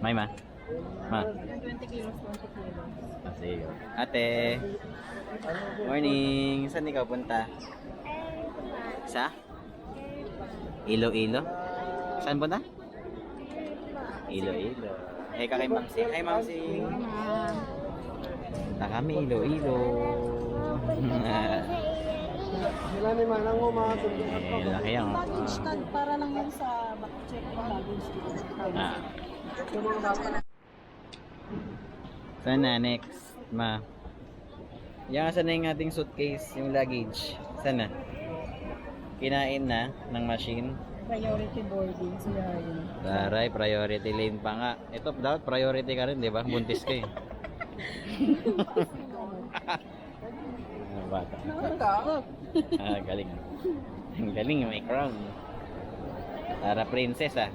May ma? Ma? 20 kilos, 20 kilos. Ah, sige. Ate. Morning. Saan ikaw punta? Sa? Ilo-ilo? Saan punta? Ilo-ilo. Hey ka kay Mamsi. Hi Mamsi. Punta kami Ilo-ilo. Sila ni Manang mo mga tulungan eh, laki ang... Luggage tag para lang yun sa check tag. Ah. Sana next, ma. Yan saan na yung ating suitcase, yung luggage. Sana. Kinain na ng machine. Priority boarding siya yun. Taray, priority lane pa nga. Ito, dapat priority ka rin, di ba? Buntis ka eh. Bata. Ah, galing. Ang galing, may crown. Tara, princess ah.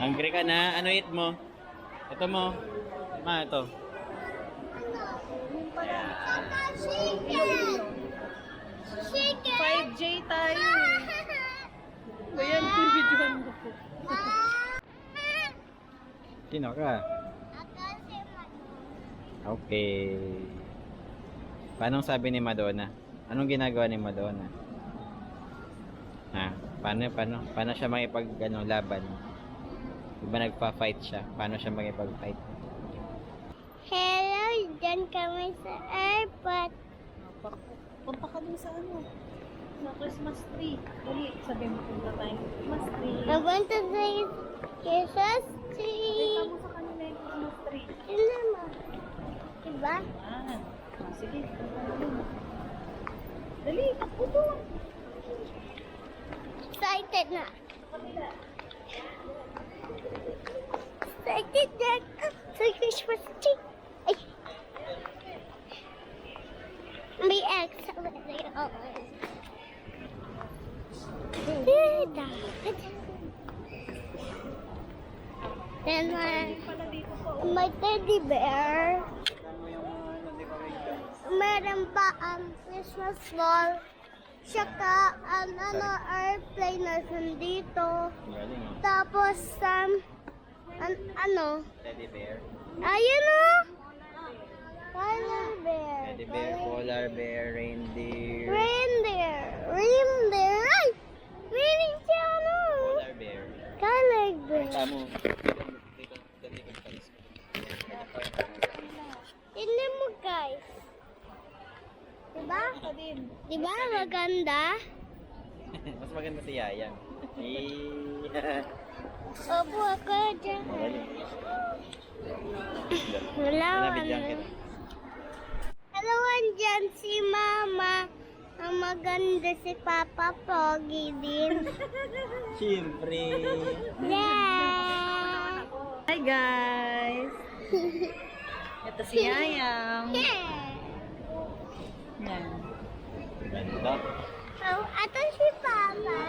Hungry ka na? Ano eat mo? Ito mo. Ma, ito. Chicken! 5J tayo. Ayan, pinibidyohan mo po. Sino ka? Okay. Paano sabi ni Madonna? Anong ginagawa ni Madonna? Ha? Paano, paano? Paano siya makipag, ano, laban? Di ba nagpa-fight siya? Paano siya makipag-fight? Hello, dyan kami sa airport. Punta ka dun sa ano? Sa Christmas tree. Dali, sabi mo punta tayo. Christmas tree. Nabunta sa Jesus Kita tree. mo sa kanila yung Christmas tree. Sino mo? Diba? Ah, sige. punta. Dali, takbo doon. Excited na. Excited na ako sa Christmas tree. Ay. May accelerator. Eh, dapat. Then, uh, Pala dito po. may teddy bear. Meron pa ang Christmas ball. Tsaka ang ano, airplane na nandito. Oh. Tapos, um, an ano? Teddy bear. Ayun o! Polar bear. Teddy bear, polar bear, reindeer. Reindeer. Reindeer. Ay! Meaning siya ano? Polar bear. Color bear. Tamo. Tignan mo guys. Diba? Diba maganda? Mas maganda si Yayang. Opo ako dyan. Wala ano. andyan si Mama. Ang maganda si Papa Pogi din. Siyempre. Yeah! Hi guys! Ito si Yayang. Yeah! Yan. Ganda. Oh, ato si Papa.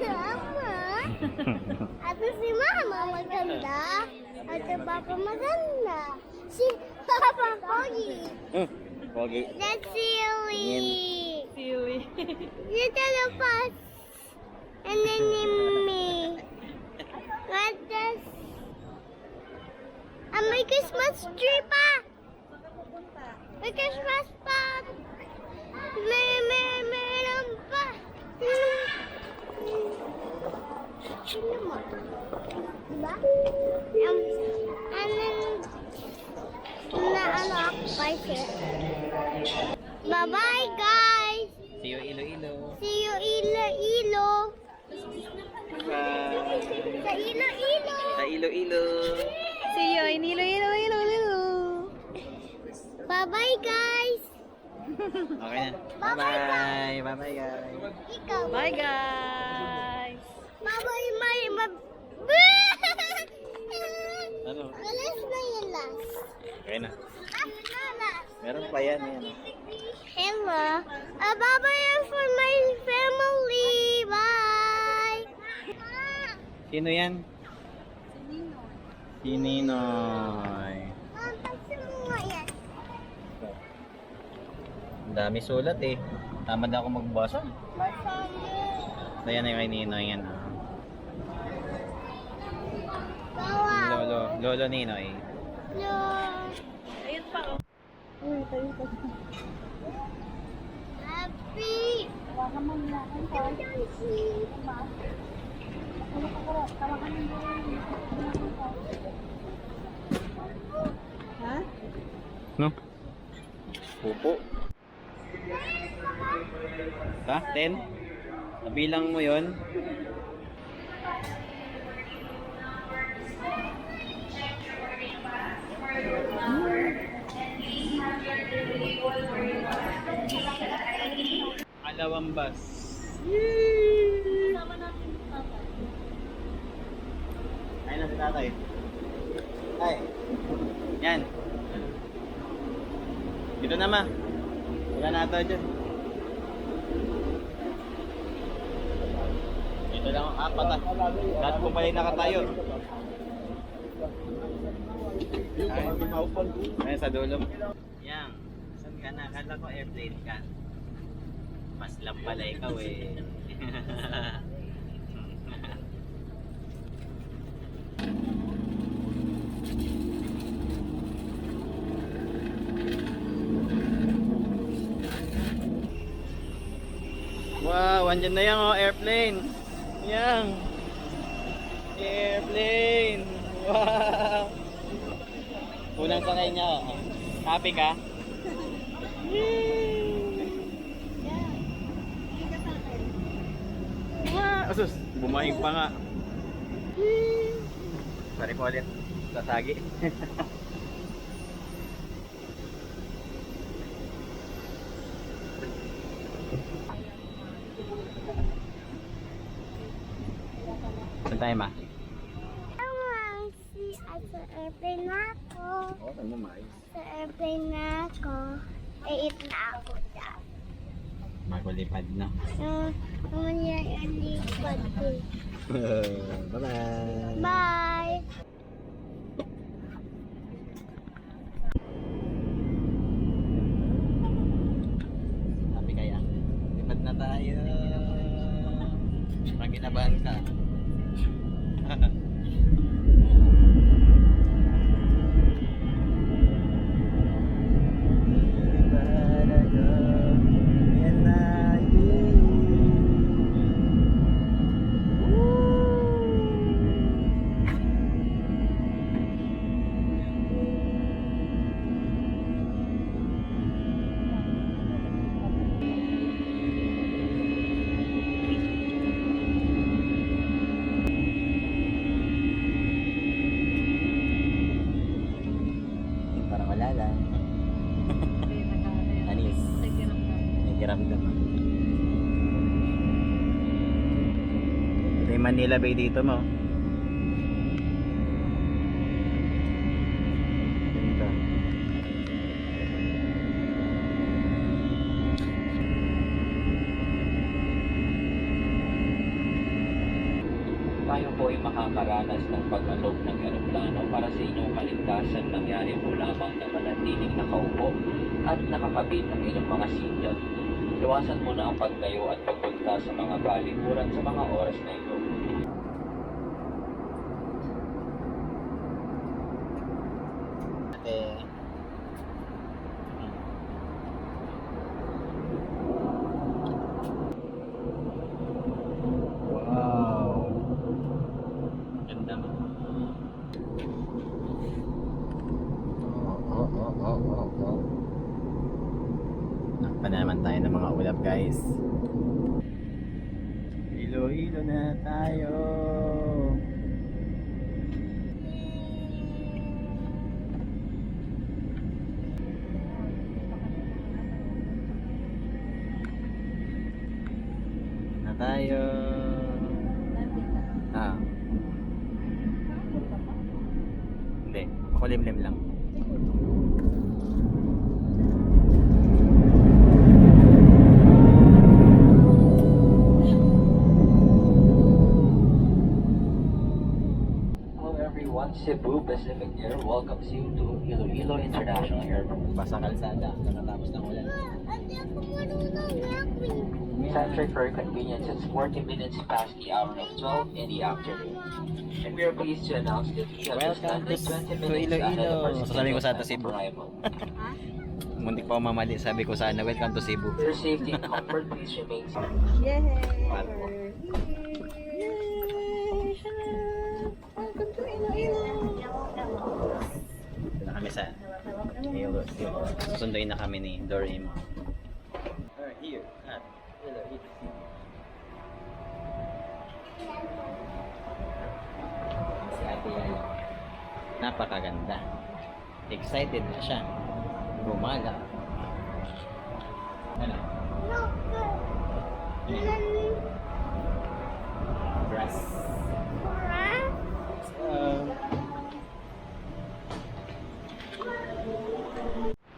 Mama. Ato si Mama maganda. Ato Papa maganda. Si Papa Pogi. Hmm. Pogi. That's silly. Silly. Na pas. And then me. What does... Ah, may Christmas tree pa. May Christmas pa. Pa siya. Bye-bye, guys. See you Iloilo. See you Ilo-Ilo. Bye. Sa Ilo-Ilo. Sa Iloilo. See you in Ilo, Ilo, Ilo, Ilo. Bye-bye, guys. Okay na. Bye-bye. Bye-bye guys. Ikaw. Bye guys! Bye-bye, ma- Ano? Alas na yun last. Okay na. Meron pa yan. yan. Hello. Uh, bye-bye for my family. Bye. Sino yan? Si Ninoy. Ang dami sulat eh. Tamad ako magbasa. So yan ay kay Ninoy yan. ah. Lolo, Lolo Ninoy. No. Happy. Ano Ha? No? Pupo. Ha? Ten? Nabilang mo yon Alawang bus. Sama natin yung tatay. Ayun na si tatay. Ay. Yan. Dito na ma. Wala na ata dyan. Dito lang ang apat ah. Lahat po pala yung nakatayo. Ay, Ayun sa dulo. Yang. Saan ka na? Kala ko airplane ka. Mas lang pala ikaw eh. Wow, andyan na yan oh, airplane. Yang. Airplane. Wow. Unang sakay niya. Oh. Happy ka? Yay! Wow. Asus, bumayag pa nga. Sorry po ulit. Sasagi. Saan tayo ma? Ang si at sa airplane na ako. Oo, saan mo mais? Sa airplane na ako. Eight na ako dyan. Magulipad na. Uh, mamaya yung lipad ko. Bye-bye. Bye! Happy Manila Bay dito mo. Ganda. tayo po ay makakaranas ng pagmanok ng eroplano para sa inyong kaligtasan nangyari po lamang na manatiling nakaupo at nakakabit ng inyong mga seatbelt. Iwasan mo na ang pagtayo at pagpunta sa mga balikuran sa mga oras na ito. Ate. Wow. Ganda mo. Oh, oh, oh, oh, oh, oh. Nakpa na naman tayo ng mga ulap guys. Hilo-hilo na tayo. Na tayo. Ah. Hindi. Makulimlim lang. Hello everyone, Cebu Pacific Air welcomes you to Iloilo International Airport. Basa kalsada. Nakatapos ng ulan. Ate, ako marunong yakin. Centric for convenience it's 40 minutes past the hour of 12 in the afternoon. And we are pleased to announce that we have Welcome to- 20 to minutes ahead of Iloilo. our Sasabihin ko sa scheduled Cebu. arrival. Muntik pa mamali. Sabi ko sana, welcome to Cebu. Your safety and comfort, please remain seated. Yay! Welcome to Iloilo! Dito na kami sa Halo. Susunduin na kami ni Doraemon. We're here at Iloilo City. Si Ate Yaya. Napakaganda. Excited na siya. Gumala. Ano? Grass.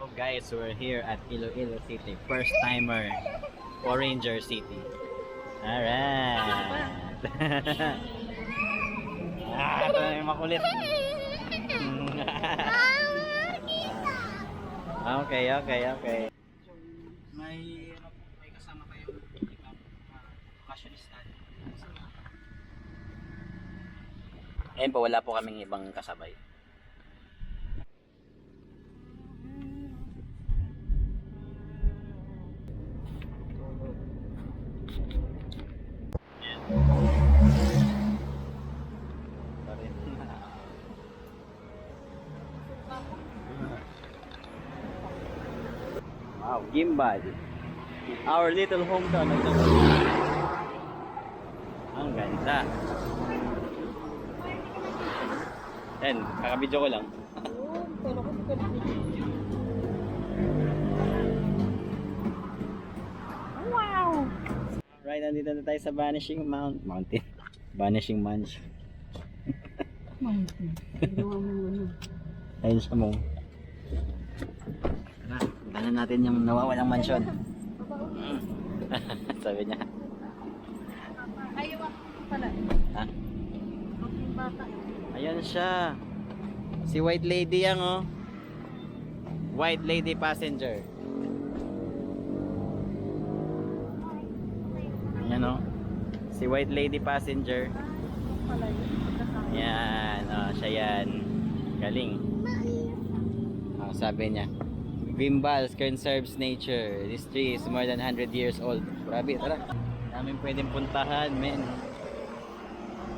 Oh guys, we're here at Iloilo City. First timer for Ranger City. Alright. ah, ito na yung makulit. okay, okay, okay. May ano po, may kasama kayo ibang fashionista. Ayun po, wala po kaming ibang kasabay. Wow, gimbal. Our little hometown. Ang ganda. Yan, kakabidyo ko lang. Sa. Wow! Right, nandito na tayo sa Vanishing Mount. Mountain. Vanishing Mansion. Mountain. Ginawa mo ano. Ayun siya mo. Tingnan natin yung nawawalang mansion. Sabi niya. Ayaw pala. Ha? Ayan siya. Si White Lady yan oh. White Lady passenger. Ayan oh. Si White Lady passenger. Pala yun. Kasama. Yan, oh, siya yan. Galing. Oh, sabi niya. Gimbals conserves nature. This tree is more than 100 years old. Grabe, tara. Namin pwedeng puntahan, men.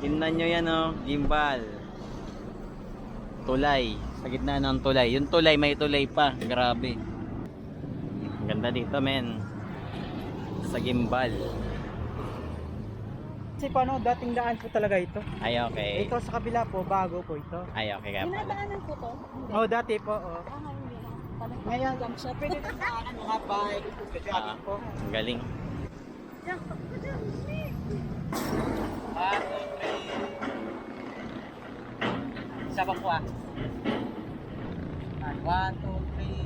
Tingnan nyo yan, oh. Gimbal. Tulay. Sa gitna ng tulay. Yung tulay, may tulay pa. Grabe. Ang Ganda dito, men. Sa gimbal. Kasi paano, dating daan po talaga ito. Ay, okay. Ito sa kabila po, bago po ito. Ay, okay nga pala. Dinadaanan ko to. Oh, dati po, oh. Ah, hindi Ngayon, lang siya. pwede na daanan mga bike, kasi Ah. atin po. Ang galing. Two, three. Isa pa po ah. One, two, three.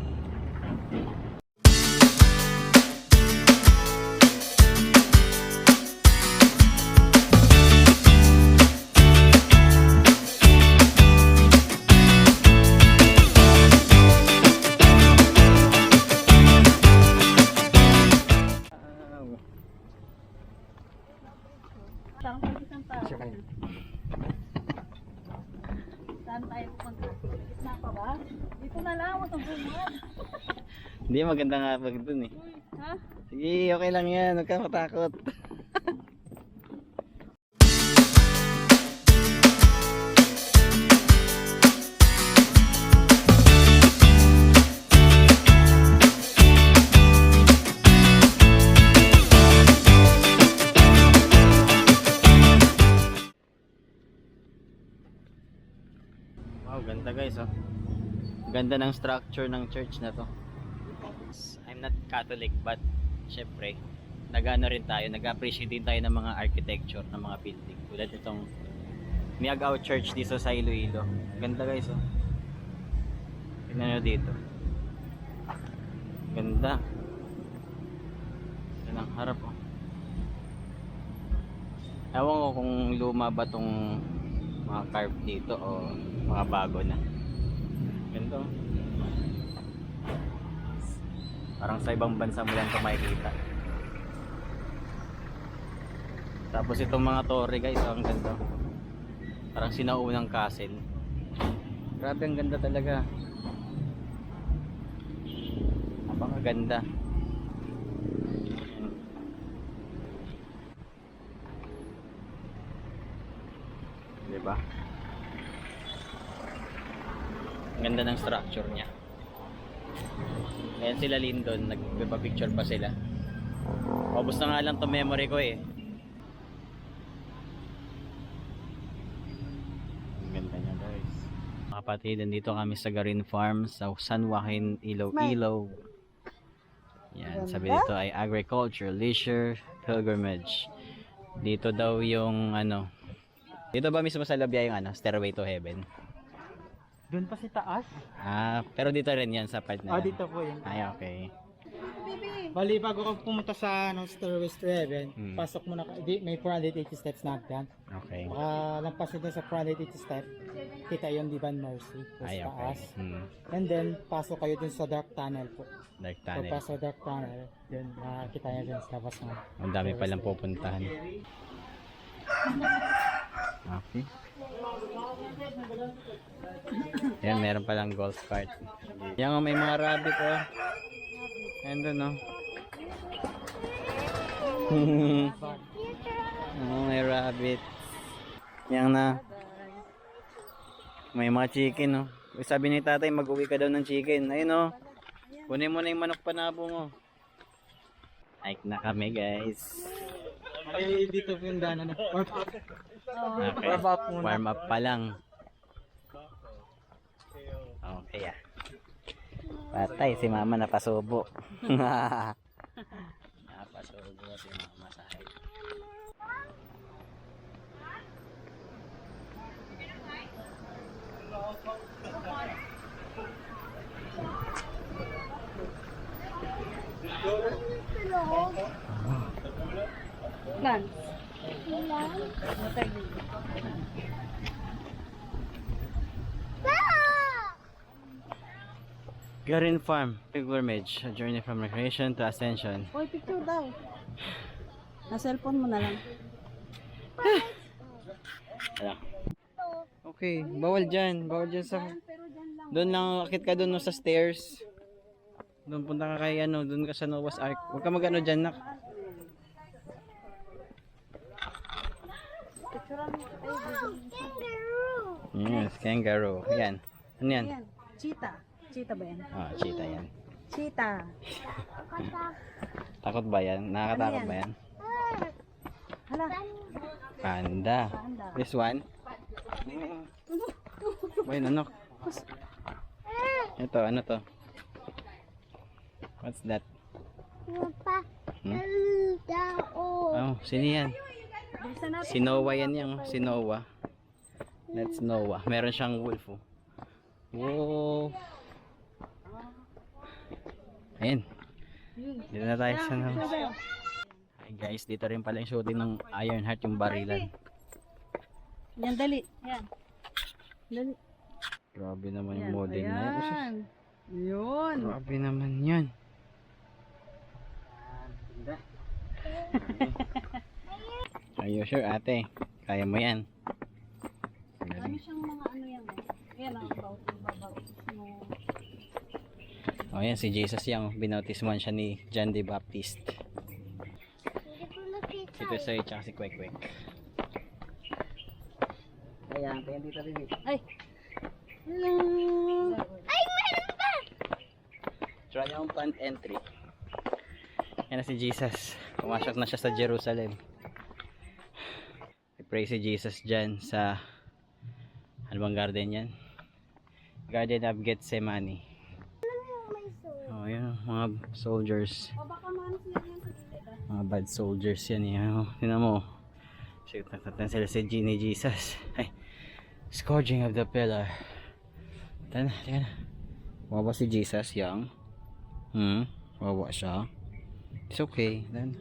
Maganda nga pag dun eh. Ha? Sige, okay lang yan. Huwag ka matakot. Wow, ganda guys oh. Ganda ng structure ng church na to. I'm not Catholic but syempre nagano rin tayo, nag-appreciate din tayo ng mga architecture ng mga building. Tulad itong Miagao Church dito sa Iloilo. Ganda guys oh. Tingnan nyo dito. Ganda. Yan ang harap oh. Ewan ko kung luma ba tong mga carve dito o mga bago na. Ganda oh. Parang sa ibang bansa mo lang ito makikita. Tapos itong mga torre guys, oh, ang ganda. Parang sinaunang castle. Grabe ang ganda talaga. Napakaganda. Diba? Ang ganda ng structure niya. Ayan sila Lindon, nagpapicture pa sila. Paubos na nga lang to memory ko eh. Ang ganda niya guys. Mga kapatid, nandito kami sa Garin Farm sa San Joaquin, Iloilo. Yan, sabi dito ay agriculture, leisure, pilgrimage. Dito daw yung ano. Dito ba mismo sa Labia yung ano, Stairway to Heaven? Doon pa si taas? Ah, pero dito rin yan sa part na Ah, yan. dito po yun. Ay, okay. Bali, bago ka pumunta sa ano, Stairways to Heaven, Hmm. pasok mo na, ka- di, may 480 steps na dyan. Okay. Baka lampas nyo dun sa 480 step, kita yung Divine Mercy. Sa Ay, okay. taas. Hmm. And then, pasok kayo dun sa dark tunnel po. Dark So, tunnel. pasok dark tunnel, dun makikita nyo dun sa labas ng Ang dami palang pupuntahan. Okay. Yan, meron palang golf cart. Yan, oh, may mga rabbit, oh. Ayan doon, oh. oh, may rabbit. Yan na. May mga chicken, oh. Sabi ni tatay, mag-uwi ka daw ng chicken. Ayun, oh. Kunin mo na yung manok panabo mo. Hike na kami, guys. Ay, dito yung daanan. Okay. Warm up muna. Warm up pa lang. Okay ah. Patay si mama napasubo. napasubo si mama sa hike. Lance. Matay din. Garin Farm, Pilgrimage, a journey from recreation to ascension. Hoy, picture daw. Na cellphone mo na lang. Ano? Okay, bawal dyan. Bawal dyan sa... Doon lang, akit ka doon no, sa stairs. Doon punta ka kay ano, doon ka sa Noah's Ark. Huwag ka mag-ano dyan, nak. Ay, video. Yes, kangaroo. Yan. Ano yan? Cheetah. Cheetah ba yan? Ah, cheetah yan. Cheetah. Takot ba yan? Nakakatakot Ano yan? ba yan? Hala. Panda. Panda. This one? Boy, ano? Ito, ano to? What's that? Hmm? Oh, sino yan? Bilisan natin. Si Noah yan yan. oh. Si Noah. That's Noah. Meron siyang wolf. Oh. Wolf. Ayun. Dito na tayo sa ano. Hi guys, dito rin pala yung shooting ng Ironheart yung barilan. Yan, dali. Yan. Dali. Grabe naman yung model na yan. Ayan. Yun. Grabe naman yan. Are you sure ate? Kaya mo yan. Ano siyang mga ano yan? eh? Yan ang about about mo. Oh, yan si Jesus yung binautisman siya ni John the Baptist. Si Pesoy tsaka si Kwek Kwek. Ayan, kaya dito rin Ay. Hello. Ay, meron pa! Triumphant entry. Yan na si Jesus. Pumasok na siya sa Jerusalem. I-pray si Jesus dyan sa ano bang garden yan? Garden of Gethsemane. Oh, yan. Mga soldiers. O baka maano sila yan sa gilid ah. Mga bad soldiers yan. Yan. Oh, Tingnan mo. Shoot natin sila si G ni Jesus. Ay. Scourging of the pillar. Tana, tana. Wawa si Jesus, yang. Hmm? Wawa siya. It's okay. Then,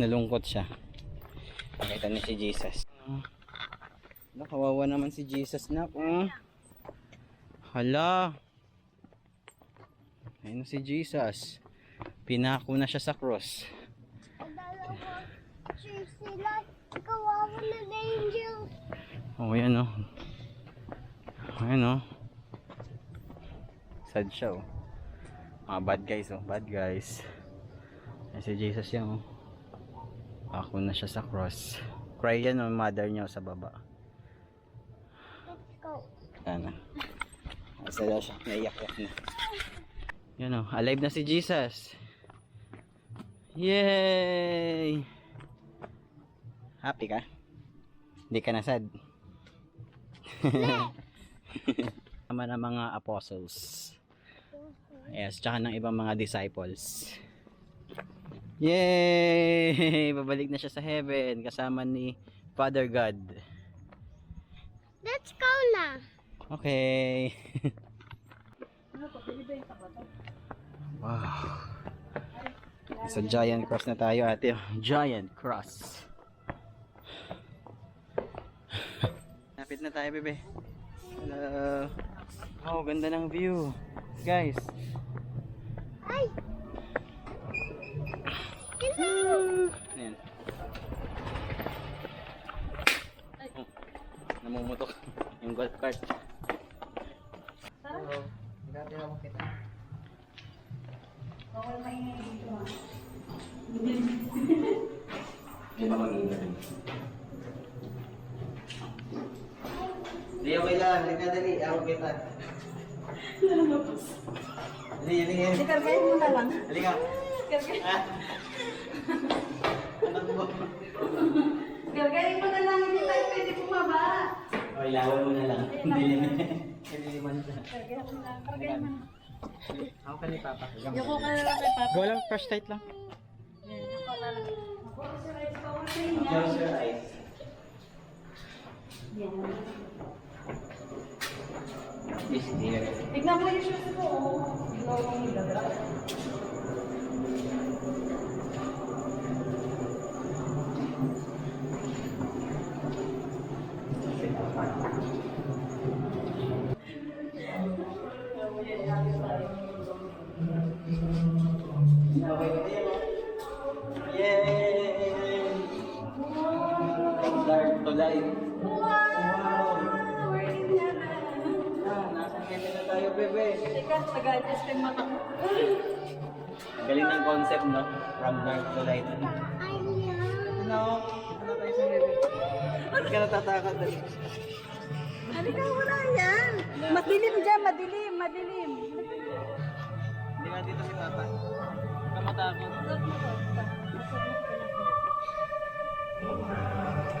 nalungkot siya. Nakita niya si Jesus. Oh. Kawawa naman si Jesus na. Oh. Hala. Ayun na si Jesus. Pinako na siya sa cross. Na. Oh, yan oh. Ayan oh. Sad siya oh. Mga bad guys oh, bad guys. Ayan si Jesus yan oh. Ako na siya sa cross. Cry yan oh, mother niya sa baba. Let's go. Ano? Asa daw siya, naiyak-yak na. Yan oh, alive na si Jesus. Yay! Happy ka? Hindi ka na sad? Tama ng mga apostles. Yes, tsaka ng ibang mga disciples. Yay! Babalik na siya sa heaven kasama ni Father God. Let's go na. Okay. wow. Sa giant cross na tayo ate. Giant cross. Lapit na tayo bebe. Hello. Oh, ganda ng view. Guys. Ay! Ayan. Oh, namumutok yung golf cart. Di ba mag-iingat? Di, okay lang. Halika dali. Ako kita. Dali, dali. dali. Kargahin mo na lang. Halika. Ah. Anak mo. Kargahin mo na lang, hindi tayo pwede bumaba. O, ilawan mo na lang. Dilim. Dililiman siya. Kargahin mo na, kargahin mo na. Ako ka ni Papa. Yoko ka lang kay Papa. Go lang, first tight lang. Yoko na lang. Close your eyes. This dear. Tignan mo yung shoes mo, oh. Mo yung nilagay. From dark to light. Ano? Ano tayo sa heaven? Hindi ka natatakot. dali. Halika, wala yan. Madilim dyan, madilim, madilim. Hindi nga dito si Papa. Huwag ka matakot. Pa!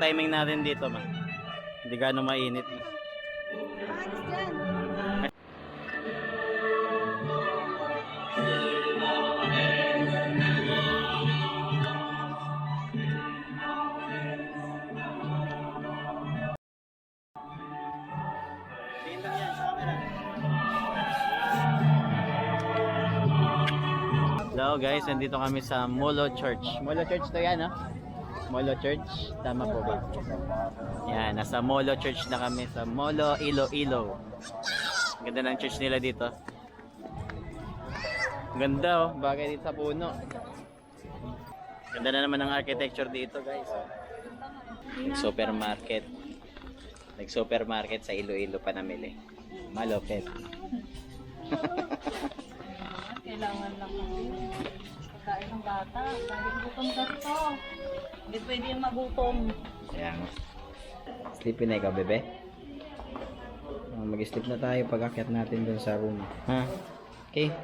Timing natin dito, ma. Hindi gaano mainit. dyan. Hello guys, nandito kami sa Molo Church. Molo Church to yan, no? Molo Church, tama po ba? Yan, nasa Molo Church na kami sa Molo Iloilo. Ganda ng church nila dito. Ganda oh, bagay dito sa puno. Ganda na naman ang architecture dito guys. Supermarket. Nag-supermarket sa Iloilo pa namili. Malupit. Kailangan lang. Pagkain ng bata. Dahil gutom kasi to. Hindi pwede yung magutom. Ayan. Sleepy na ikaw, bebe? mag-sleep na tayo pag akyat natin dun sa room. Ha? Okay?